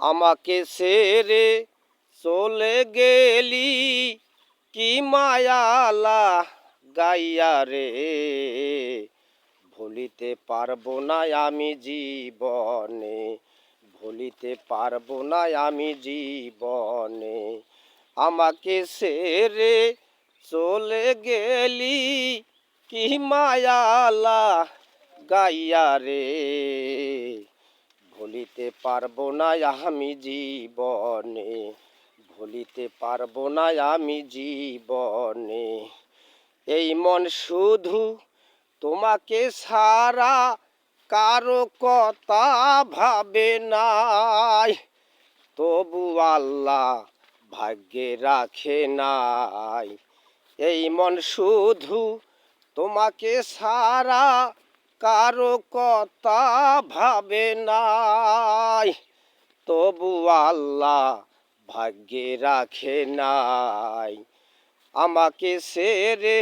আমাকে সেরে চলে গেলি কি মায়ালা গাইয়া রে? ভুলিতে পারব না আমি জীবনে, ভুলিতে পারব না আমি জীবনে। আমাকে সেরে চলে গেলি কি মায়ালা গাইয়া রে? ভুলিতে পারব না আমি জীবনে, ভুলিতে পারব না আমি জীবনে। এই মন শুধু তোমাকে সারা কারও কথা ভাবে নাই, তবু আল্লাহ ভাগ্যে রাখে নাই। এই মন শুধু তোমাকে সারা কারও কথা ভাবে নাই, তবু আল্লাহ ভাগ্যে রাখে নাই। আমাকে সেরে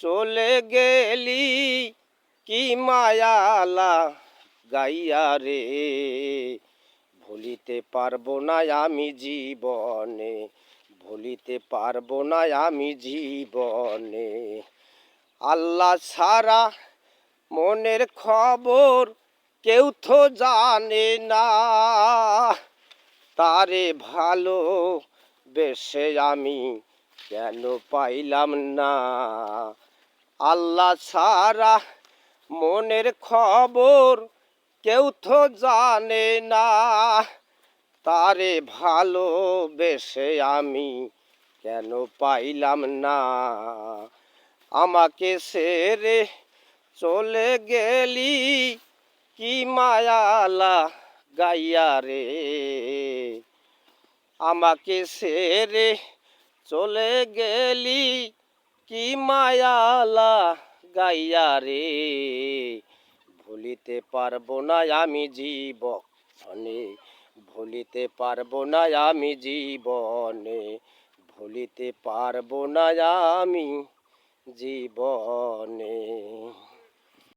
চলে গেলি কি মায়ালা গাইয়া রে? ভুলিতে পারব না আমি জীবনে, ভুলিতে পারব না আমি জীবনে। আল্লাহ ছাড়া মনের খবর কেউ তো জানে না। তারে ভালো বেশে আমি কেন পাইলাম না? আল্লাহ ছাড়া মনের খবর কেউ তো জানে না। তারে ভালো বেশে আমি কেন পাইলাম না? আমাকে সেরে চলে গেলি কি মায়ালা গাইয়া রে? আমাকে সেরে চলে গেলি কি মায়ালা গাইয়া রে? ভুলিতে পারব না আমি জীবনে, ভুলিতে পারব না আমি জীবনে, ভুলিতে পারব না আমি জীবনে।